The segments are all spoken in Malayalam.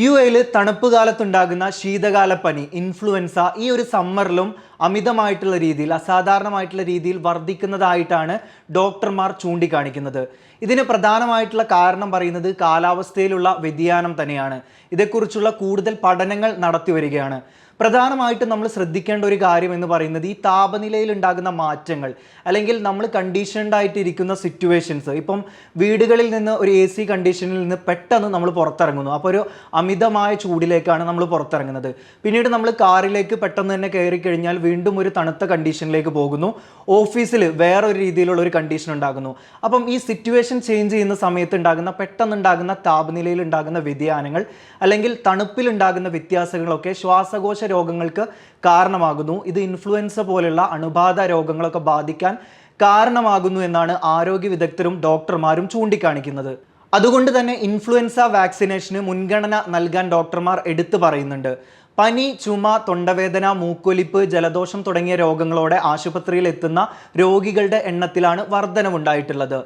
യു എയിൽ തണുപ്പ് കാലത്തുണ്ടാകുന്ന ശീതകാല പനി ഇൻഫ്ലുവൻസ ഈ ഒരു സമ്മറിലും അമിതമായിട്ടുള്ള രീതിയിൽ അസാധാരണമായിട്ടുള്ള രീതിയിൽ വർദ്ധിക്കുന്നതായിട്ടാണ് ഡോക്ടർമാർ ചൂണ്ടിക്കാണിക്കുന്നത്. ഇതിന് പ്രധാനമായിട്ടുള്ള കാരണം പറയുന്നത് കാലാവസ്ഥയിലുള്ള വ്യതിയാനം തന്നെയാണ്. ഇതേക്കുറിച്ചുള്ള കൂടുതൽ പഠനങ്ങൾ നടത്തി വരികയാണ് പ്രധാനമായിട്ടും നമ്മൾ ശ്രദ്ധിക്കേണ്ട ഒരു കാര്യം എന്ന് പറയുന്നത് ഈ താപനിലയിൽ ഉണ്ടാകുന്ന മാറ്റങ്ങൾ അല്ലെങ്കിൽ നമ്മൾ കണ്ടീഷൻഡ് ആയിട്ടിരിക്കുന്ന സിറ്റുവേഷൻസ് ഇപ്പം വീടുകളിൽ നിന്ന് ഒരു എ സി കണ്ടീഷനിൽ നിന്ന് പെട്ടെന്ന് നമ്മൾ പുറത്തിറങ്ങുന്നു. അപ്പോൾ ഒരു അമിതമായ ചൂടിലേക്കാണ് നമ്മൾ പുറത്തിറങ്ങുന്നത്. പിന്നീട് നമ്മൾ കാറിലേക്ക് പെട്ടെന്ന് തന്നെ കയറി കഴിഞ്ഞാൽ വീണ്ടും ഒരു തണുത്ത കണ്ടീഷനിലേക്ക് പോകുന്നു. ഓഫീസിൽ വേറൊരു രീതിയിലുള്ള ഒരു കണ്ടീഷൻ ഉണ്ടാകുന്നു. അപ്പം ഈ സിറ്റുവേഷൻ ചേഞ്ച് ചെയ്യുന്ന സമയത്ത് ഉണ്ടാകുന്ന പെട്ടെന്നുണ്ടാകുന്ന താപനിലയിൽ ഉണ്ടാകുന്ന വ്യതിയാനങ്ങൾ അല്ലെങ്കിൽ തണുപ്പിലുണ്ടാകുന്ന വ്യത്യാസങ്ങളൊക്കെ ശ്വാസകോശ രോഗങ്ങൾക്ക് കാരണമാകുന്നു. ഇത് ഇൻഫ്ലുവൻസ പോലുള്ള അണുബാധ രോഗങ്ങളൊക്കെ ബാധിക്കാൻ കാരണമാകുന്നു എന്നാണ് ആരോഗ്യ വിദഗ്ധരും ഡോക്ടർമാരും ചൂണ്ടിക്കാണിക്കുന്നത്. അതുകൊണ്ട് തന്നെ ഇൻഫ്ലുവൻസ വാക്സിനേഷന് മുൻഗണന നൽകാൻ ഡോക്ടർമാർ എടുത്തു പറയുന്നുണ്ട്. പനി ചുമ തൊണ്ടവേദന മൂക്കൊലിപ്പ് ജലദോഷം തുടങ്ങിയ രോഗങ്ങളോടെ ആശുപത്രിയിൽ എത്തുന്ന രോഗികളുടെ എണ്ണത്തിലാണ് വർധനവുണ്ടായിട്ടുള്ളത്.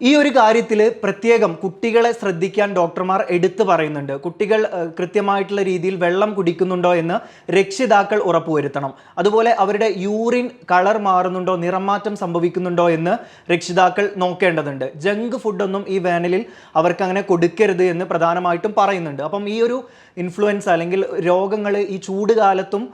ഈ ഒരു കാര്യത്തിൽ പ്രത്യേകം കുട്ടികളെ ശ്രദ്ധിക്കാൻ ഡോക്ടർമാർ എടുത്തു പറയുന്നുണ്ട്. കുട്ടികൾ കൃത്യമായിട്ടുള്ള രീതിയിൽ വെള്ളം കുടിക്കുന്നുണ്ടോ എന്ന് രക്ഷിതാക്കൾ ഉറപ്പുവരുത്തണം. അതുപോലെ അവരുടെ യൂറിൻ കളർ മാറുന്നുണ്ടോ നിറമാറ്റം സംഭവിക്കുന്നുണ്ടോ എന്ന് രക്ഷിതാക്കൾ നോക്കേണ്ടതുണ്ട്. ജങ്ക് ഫുഡൊന്നും ഈ വേനലിൽ അവർക്ക് അങ്ങനെ കൊടുക്കരുത് എന്ന് പ്രധാനമായിട്ടും പറയുന്നുണ്ട്. അപ്പം ഈ ഒരു ഇൻഫ്ലുവൻസ് അല്ലെങ്കിൽ രോഗങ്ങൾ ഈ ചൂട് കാലത്തും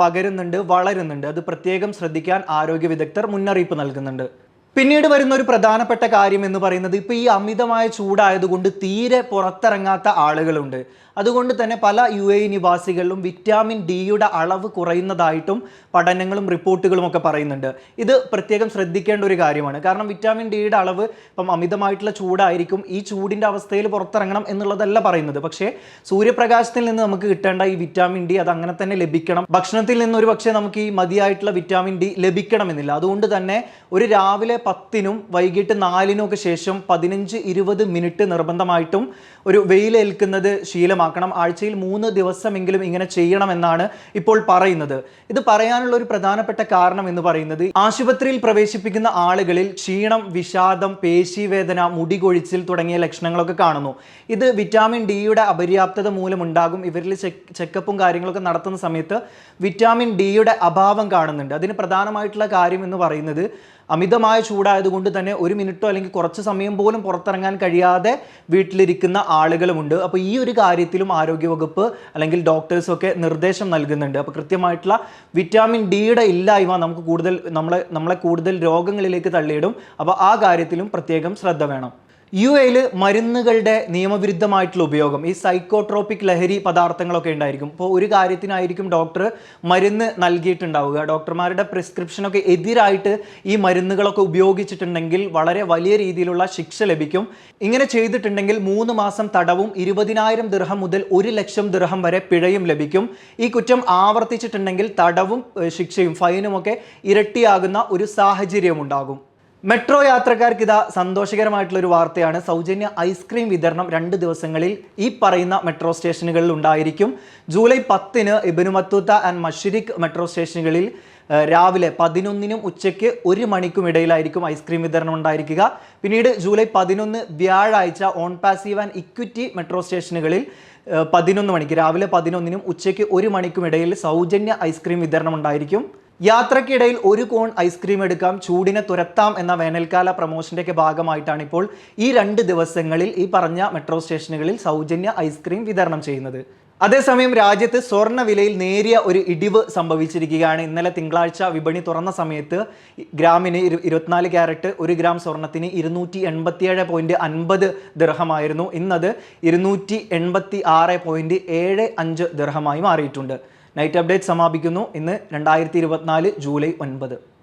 പകരുന്നുണ്ട് വളരുന്നുണ്ട്. അത് പ്രത്യേകം ശ്രദ്ധിക്കാൻ ആരോഗ്യ വിദഗ്ധർ മുന്നറിയിപ്പ് നൽകുന്നുണ്ട്. പിന്നീട് വരുന്ന ഒരു പ്രധാനപ്പെട്ട കാര്യം എന്ന് പറയുന്നത് ഇപ്പോൾ ഈ അമിതമായ ചൂടായതുകൊണ്ട് തീരെ പുറത്തിറങ്ങാത്ത ആളുകളുണ്ട്. അതുകൊണ്ട് തന്നെ പല യു എ നിവാസികളിലും വിറ്റാമിൻ ഡിയുടെ അളവ് കുറയുന്നതായിട്ടും പഠനങ്ങളും റിപ്പോർട്ടുകളും ഒക്കെ പറയുന്നുണ്ട്. ഇത് പ്രത്യേകം ശ്രദ്ധിക്കേണ്ട ഒരു കാര്യമാണ്. കാരണം വിറ്റാമിൻ ഡിയുടെ അളവ് ഇപ്പം അമിതമായിട്ടുള്ള ചൂടായിരിക്കും. ഈ ചൂടിന്റെ അവസ്ഥയിൽ പുറത്തിറങ്ങണം എന്നുള്ളതല്ല പറയുന്നത്. പക്ഷേ സൂര്യപ്രകാശത്തിൽ നിന്ന് നമുക്ക് കിട്ടേണ്ട ഈ വിറ്റാമിൻ ഡി അത് അങ്ങനെ തന്നെ ലഭിക്കണം. ഭക്ഷണത്തിൽ നിന്ന് ഒരു പക്ഷേ നമുക്ക് ഈ മതിയായിട്ടുള്ള വിറ്റാമിൻ ഡി ലഭിക്കണമെന്നില്ല. അതുകൊണ്ട് തന്നെ ഒരു രാവിലെ പത്തിനും വൈകിട്ട് നാലിനും ഒക്കെ ശേഷം പതിനഞ്ച് ഇരുപത് മിനിറ്റ് നിർബന്ധമായിട്ടും ഒരു വെയിലേൽക്കുന്നത് ശീലമാക്കണം. ആഴ്ചയിൽ മൂന്ന് ദിവസമെങ്കിലും ഇങ്ങനെ ചെയ്യണമെന്നാണ് ഇപ്പോൾ പറയുന്നത്. ഇത് പറയാനുള്ള ഒരു പ്രധാനപ്പെട്ട കാരണം എന്ന് പറയുന്നത് ആശുപത്രിയിൽ പ്രവേശിപ്പിക്കുന്ന ആളുകളിൽ ക്ഷീണം വിഷാദം പേശിവേദന മുടികൊഴിച്ചിൽ തുടങ്ങിയ ലക്ഷണങ്ങളൊക്കെ കാണുന്നു. ഇത് വിറ്റാമിൻ ഡിയുടെ അപര്യാപ്തത മൂലമുണ്ടാകും. ഇവരിൽ ചെക്കപ്പും കാര്യങ്ങളൊക്കെ നടത്തുന്ന സമയത്ത് വിറ്റാമിൻ ഡിയുടെ അഭാവം കാണുന്നുണ്ട്. അതിന് പ്രധാനമായിട്ടുള്ള കാര്യം എന്ന് പറയുന്നത് അമിതമായ ചൂടായതുകൊണ്ട് തന്നെ ഒരു മിനിറ്റോ അല്ലെങ്കിൽ കുറച്ച് സമയം പോലും പുറത്തിറങ്ങാൻ കഴിയാതെ വീട്ടിലിരിക്കുന്ന ആളുകളുമുണ്ട്. അപ്പോൾ ഈ ഒരു കാര്യത്തിലും ആരോഗ്യവകുപ്പ് അല്ലെങ്കിൽ ഡോക്ടേഴ്സൊക്കെ നിർദ്ദേശം നൽകുന്നുണ്ട്. അപ്പോൾ കൃത്യമായിട്ടുള്ള വിറ്റാമിൻ ഡിയുടെ ഇല്ലായ്മ നമുക്ക് കൂടുതൽ നമ്മളെ നമ്മളെ കൂടുതൽ രോഗങ്ങളിലേക്ക് തള്ളിയിടും. അപ്പോൾ ആ കാര്യത്തിലും പ്രത്യേകം ശ്രദ്ധ വേണം. യു എയിൽ മരുന്നുകളുടെ നിയമവിരുദ്ധമായിട്ടുള്ള ഉപയോഗം ഈ സൈക്കോട്രോപിക് ലഹരി പദാർത്ഥങ്ങളൊക്കെ ഉണ്ടായിരിക്കും. ഇപ്പോൾ ഒരു കാര്യത്തിനായിരിക്കും ഡോക്ടർ മരുന്ന് നൽകിയിട്ടുണ്ടാവുക. ഡോക്ടർമാരുടെ പ്രിസ്ക്രിപ്ഷനൊക്കെ എതിരായിട്ട് ഈ മരുന്നുകളൊക്കെ ഉപയോഗിച്ചിട്ടുണ്ടെങ്കിൽ വളരെ വലിയ രീതിയിലുള്ള ശിക്ഷ ലഭിക്കും. ഇങ്ങനെ ചെയ്തിട്ടുണ്ടെങ്കിൽ മൂന്ന് മാസം തടവും ഇരുപതിനായിരം ദൃഹം മുതൽ ഒരു ലക്ഷം ദൃഹം വരെ പിഴയും ലഭിക്കും. ഈ കുറ്റം ആവർത്തിച്ചിട്ടുണ്ടെങ്കിൽ തടവും ശിക്ഷയും ഫൈനുമൊക്കെ ഇരട്ടിയാകുന്ന ഒരു സാഹചര്യം ഉണ്ടാകും മെട്രോ യാത്രക്കാർക്ക് ഇതാ സന്തോഷകരമായിട്ടുള്ള ഒരു വാർത്തയാണ്. സൗജന്യ ഐസ്ക്രീം വിതരണം രണ്ട് ദിവസങ്ങളിൽ ഈ പറയുന്ന മെട്രോ സ്റ്റേഷനുകളിൽ ഉണ്ടായിരിക്കും. ജൂലൈ പത്തിന് ഇബനു മത്തൂത്ത ആൻഡ് മഷിരിക് മെട്രോ സ്റ്റേഷനുകളിൽ രാവിലെ പതിനൊന്നിനും ഉച്ചയ്ക്ക് ഒരു മണിക്കും ഇടയിലായിരിക്കും ഐസ്ക്രീം വിതരണം ഉണ്ടായിരിക്കുക. പിന്നീട് ജൂലൈ പതിനൊന്ന് വ്യാഴാഴ്ച ഓൺ പാസീവ് ആൻഡ് ഇക്വിറ്റി മെട്രോ സ്റ്റേഷനുകളിൽ പതിനൊന്ന് മണിക്ക് രാവിലെ പതിനൊന്നിനും ഉച്ചയ്ക്ക് ഒരു മണിക്കും ഇടയിൽ സൗജന്യ ഐസ്ക്രീം വിതരണം ഉണ്ടായിരിക്കും. യാത്രക്കിടയിൽ ഒരു കോൺ ഐസ്ക്രീം എടുക്കാം ചൂടിനെ തുരത്താം എന്ന വേനൽക്കാല പ്രമോഷന്റെ ഒക്കെ ഭാഗമായിട്ടാണ് ഇപ്പോൾ ഈ രണ്ട് ദിവസങ്ങളിൽ ഈ പറഞ്ഞ മെട്രോ സ്റ്റേഷനുകളിൽ സൗജന്യ ഐസ്ക്രീം വിതരണം ചെയ്യുന്നത്. അതേസമയം രാജ്യത്ത് സ്വർണ വിലയിൽ നേരിയ ഒരു ഇടിവ് സംഭവിച്ചിരിക്കുകയാണ്. ഇന്നലെ തിങ്കളാഴ്ച വിപണി തുറന്ന സമയത്ത് ഗ്രാമിന് ഇരു ഇരുപത്തിനാല് ക്യാരറ്റ് ഒരു ഗ്രാം സ്വർണത്തിന് ഇരുന്നൂറ്റി എൺപത്തിയേഴ് പോയിന്റ് അൻപത് ദൃഹമായിരുന്നു ഇന്നത് ഇരുന്നൂറ്റി എൺപത്തി ആറ് പോയിന്റ് ഏഴ് അഞ്ച് ദൃഹമായി മാറിയിട്ടുണ്ട്. നൈറ്റ് അപ്ഡേറ്റ് സമാപിക്കുന്നു. ഇന്ന് രണ്ടായിരത്തി ഇരുപത്തിനാല് ജൂലൈ ഒൻപത്.